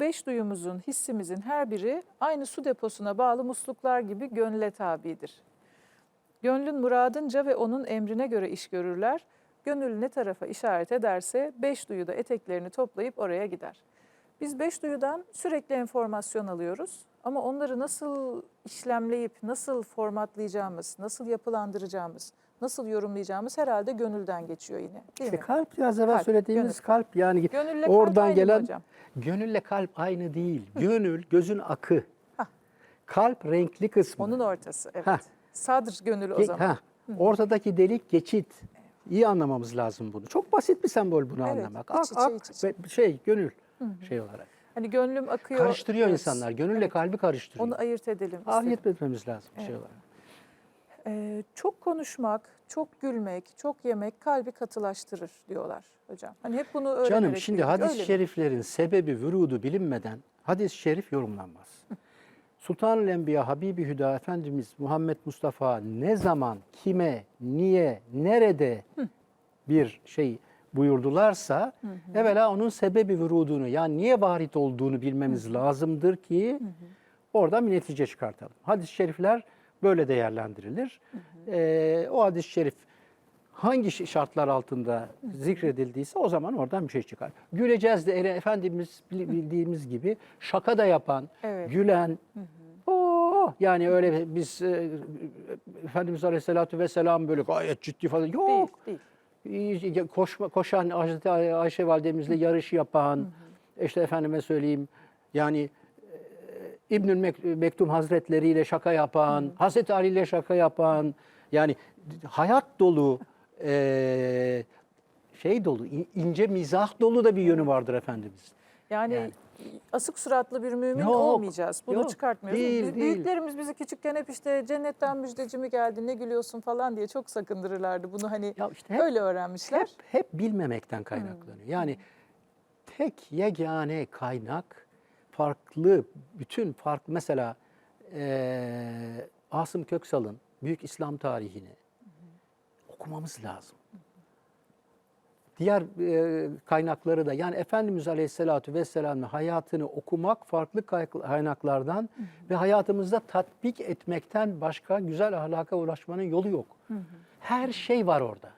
Beş duyumuzun, hissimizin her biri aynı su deposuna bağlı musluklar gibi gönle tabidir. Gönlün muradınca ve onun emrine göre iş görürler. Gönül ne tarafa işaret ederse beş duyu da eteklerini toplayıp oraya gider. Biz beş duyudan sürekli enformasyon alıyoruz ama onları nasıl işlemleyip, nasıl formatlayacağımız, nasıl yapılandıracağımız, nasıl yorumlayacağımız herhalde gönülden geçiyor yine. Değil İşte mi? kalp biraz evvel Kalp, söylediğimiz gönül. kalp yani Gönülle kalp oradan mı gelen hocam? gönülle kalp aynı değil. Gönül gözün akı. Hah. Kalp renkli kısmı. Onun ortası, evet. Hah. Sadr gönül o zaman. ha, ortadaki delik geçit. İyi anlamamız lazım bunu. Çok basit bir sembol bunu Evet, anlamak. iç Ak, içe, ak iç ve şey gönül şey olarak. Hani gönlüm akıyor. Karıştırıyor diyoruz. insanlar. Gönülle kalbi karıştırıyor. Onu ayırt edelim. Ayırt etmemiz lazım şey Evet. olarak. Ee, çok konuşmak, çok gülmek, çok yemek kalbi katılaştırır diyorlar hocam. Hani hep bunu öğrenerek Canım şimdi hadis-i öyle mi? şeriflerin sebebi vürudu bilinmeden hadis-i şerif yorumlanmaz. Sultanül Enbiya Habibi Hüda Efendimiz Muhammed Mustafa ne zaman, kime, niye, nerede bir şey buyurdularsa evvela onun sebebi vürudunu yani niye varit olduğunu bilmemiz lazımdır ki oradan bir netice çıkartalım. Hadis-i şerifler böyle değerlendirilir. Ee, o hadis-i şerif hangi şartlar altında zikredildiyse o zaman oradan bir şey çıkar. Güleceğiz de Efendimiz bil- bildiğimiz gibi şaka da yapan, Evet. gülen, Oo, yani öyle biz e, Efendimiz Aleyhisselatü Vesselam böyle gayet ciddi falan yok. Değil, değil. Koşma, koşan Hazreti Ay- Ayşe validemizle yarışı yapan, işte efendime söyleyeyim yani e, İbnül Mek- Mektum Hazretleri ile şaka yapan, Hazreti Ali ile şaka yapan, yani hayat dolu, e, şey dolu, in- ince mizah dolu da bir yönü vardır Efendimiz. Yani, Yani. asık suratlı bir mümin Yok, olmayacağız. Bunu yok, çıkartmıyoruz. değil, Biz- değil. Büyüklerimiz bizi küçükken hep işte cennetten müjdeci mi geldi ne gülüyorsun falan diye çok sakındırırlardı. Bunu hani Ya işte hep- öyle öğrenmişler. Hep, hep bilmemekten kaynaklanıyor. Yani tek yegane kaynak farklı, bütün farklı mesela eee Asım Köksal'ın Büyük İslam tarihini okumamız lazım. Diğer eee, kaynakları da yani Efendimiz Aleyhisselatü Vesselam'ın hayatını okumak farklı kay- kaynaklardan ve hayatımızda tatbik etmekten başka güzel ahlaka ulaşmanın yolu yok. Her şey var orada.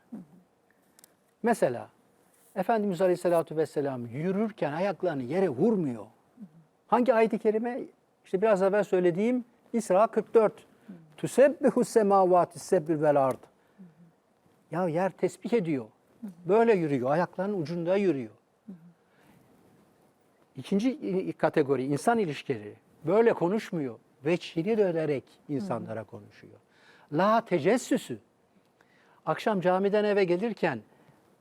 Mesela Efendimiz Aleyhisselatü Vesselam yürürken ayaklarını yere vurmuyor. Hangi ayet-i kerime? İşte biraz evvel söylediğim İsra 44. Tüsebbihu semavati sebbül vel ard. Ya yer tesbih ediyor. Böyle yürüyor. Ayaklarının ucunda yürüyor. İkinci kategori insan ilişkileri. Böyle konuşmuyor. Veçhini dönerek insanlara konuşuyor. La tecessüsü. Akşam camiden eve gelirken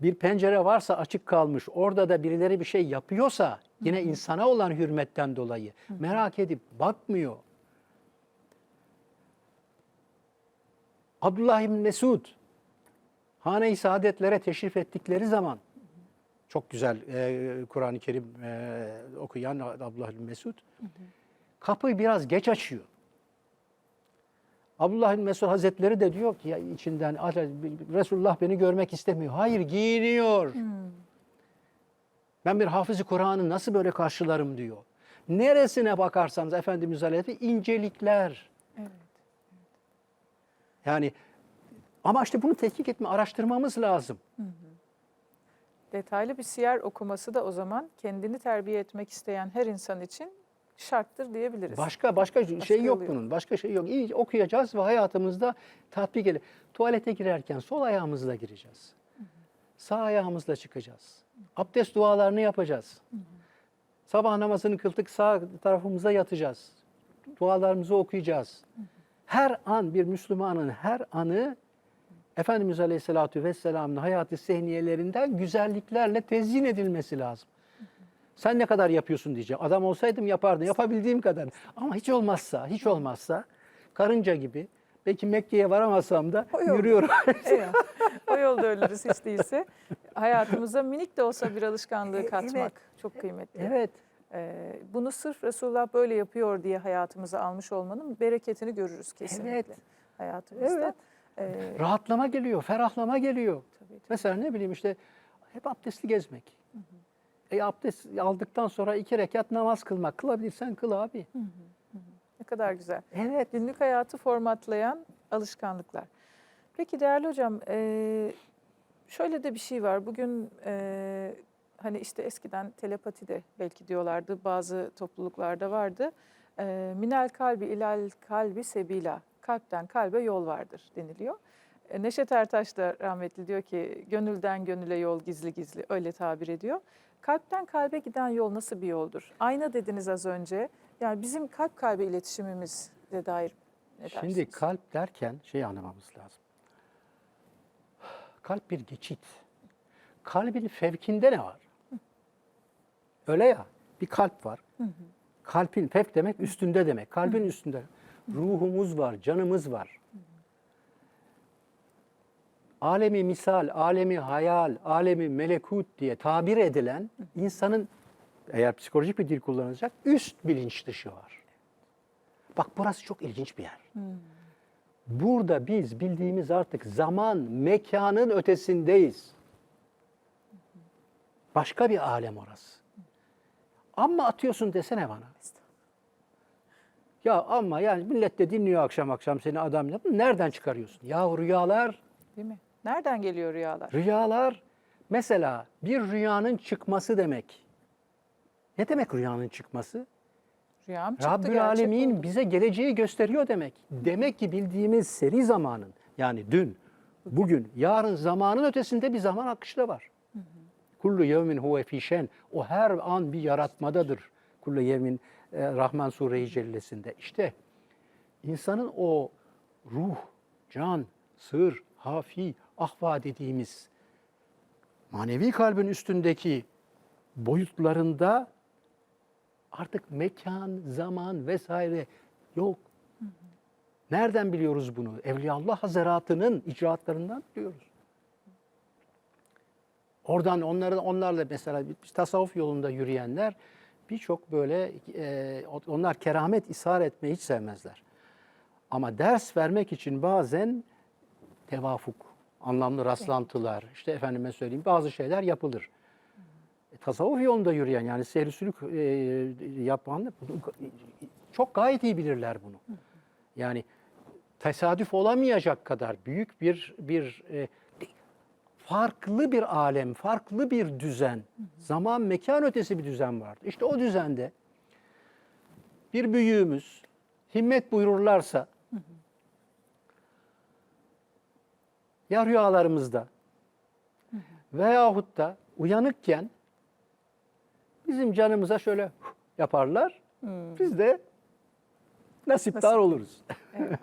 bir pencere varsa açık kalmış, orada da birileri bir şey yapıyorsa yine insana olan hürmetten dolayı merak edip bakmıyor. Abdullah İbni Mesud Hane-i Saadetlere teşrif ettikleri zaman çok güzel e, Kur'an-ı Kerim e, okuyan Abdullah İbni Mesud kapıyı biraz geç açıyor. Abdullah bin Mesud Hazretleri de diyor ki ya içinden Resulullah beni görmek istemiyor. Hayır giyiniyor. Ben bir hafızı Kur'an'ı nasıl böyle karşılarım diyor. Neresine bakarsanız Efendimiz Aleyhisselam incelikler. Evet. Yani ama işte bunu tetkik etme, araştırmamız lazım. Detaylı bir siyer okuması da o zaman kendini terbiye etmek isteyen her insan için şarttır diyebiliriz. Başka başka şey yok oluyor. bunun. Başka şey yok. İyi okuyacağız ve hayatımızda tatbik edeceğiz. Tuvalete girerken sol ayağımızla gireceğiz. Sağ ayağımızla çıkacağız. Abdest dualarını yapacağız. Sabah namazını kıldık sağ tarafımıza yatacağız. Dualarımızı okuyacağız. Her an bir Müslümanın her anı Efendimiz Aleyhisselatü Vesselam'ın hayatı sehniyelerinden güzelliklerle tezyin edilmesi lazım. Sen ne kadar yapıyorsun diyeceğim. Adam olsaydım yapardım. Yapabildiğim kadar. Ama hiç olmazsa, hiç olmazsa karınca gibi belki Mekke'ye varamazsam da yürüyorum. Evet. O yolda ölürüz hiç değilse. Hayatımıza minik de olsa bir alışkanlığı E, katmak evet. çok kıymetli. evet. Ee, bunu sırf Resulullah böyle yapıyor diye hayatımıza almış olmanın bereketini görürüz kesinlikle Evet. hayatımızda. Evet. Ee, Rahatlama geliyor, ferahlama geliyor. tabii, tabii. Mesela ne bileyim işte hep abdestli gezmek. E abdest aldıktan sonra iki rekat namaz kılmak. Kılabilirsen kıl abi. Ne kadar güzel. Evet. Günlük hayatı formatlayan alışkanlıklar. Peki değerli hocam, eee, şöyle de bir şey var. Bugün eee, hani işte eskiden telepati de belki diyorlardı, bazı topluluklarda vardı. Eee, Minel kalbi ilal kalbi sebila, kalpten kalbe yol vardır deniliyor. E, Neşet Ertaş da rahmetli diyor ki gönülden gönüle yol gizli gizli öyle tabir ediyor. Kalpten kalbe giden yol nasıl bir yoldur? Ayna dediniz az önce. Yani bizim kalp kalbe iletişimimizle dair ne Şimdi dersiniz? kalp derken şey anlamamız lazım. Kalp bir geçit. Kalbin fevkinde ne var? Öyle ya. Bir kalp var. Kalbin fevk demek üstünde demek. Kalbin üstünde. Ruhumuz var, canımız var. Alemi misal, alemi hayal, alemi melekut diye tabir edilen insanın eğer psikolojik bir dil kullanacak üst bilinç dışı var. Bak burası çok ilginç bir yer. Burada biz bildiğimiz artık zaman, mekanın ötesindeyiz. Başka bir alem orası. Ama atıyorsun desene bana. Ya ama yani millet de dinliyor akşam akşam seni adam yap- Nereden çıkarıyorsun? Ya rüyalar, Değil mi? Nereden geliyor rüyalar? rüyalar mesela bir rüyanın çıkması demek. Ne demek rüyanın çıkması? Rüyam çıktı Rabbül gerçek Alemin oldu. bize geleceği gösteriyor demek. Demek ki bildiğimiz seri zamanın yani dün, bugün, yarın zamanın ötesinde bir zaman akışı da var. Kullu yevmin huve fî şen. O her an bir yaratmadadır. Kullu yevmin e, Rahman Sure-i Cellesi'nde. İşte insanın o ruh, can, sır, hafi, ahva dediğimiz manevi kalbin üstündeki boyutlarında artık mekan, zaman vesaire yok. Nereden biliyoruz bunu? Evliyaullah Hazaratı'nın icraatlarından biliyoruz. Oradan onların onlarla mesela tasavvuf yolunda yürüyenler birçok böyle e, onlar keramet ishar etmeyi hiç sevmezler. Ama ders vermek için bazen tevafuk, anlamlı rastlantılar, işte efendime söyleyeyim bazı şeyler yapılır. Tasavvuf yolunda yürüyen yani seyrisülük e, yapan çok gayet iyi bilirler bunu. Yani tesadüf olamayacak kadar büyük bir bir e, farklı bir alem, farklı bir düzen, zaman mekan ötesi bir düzen vardı. İşte o düzende bir büyüğümüz himmet buyururlarsa ya rüyalarımızda veyahut da uyanıkken bizim canımıza şöyle yaparlar. Biz de nasiptar oluruz. Evet.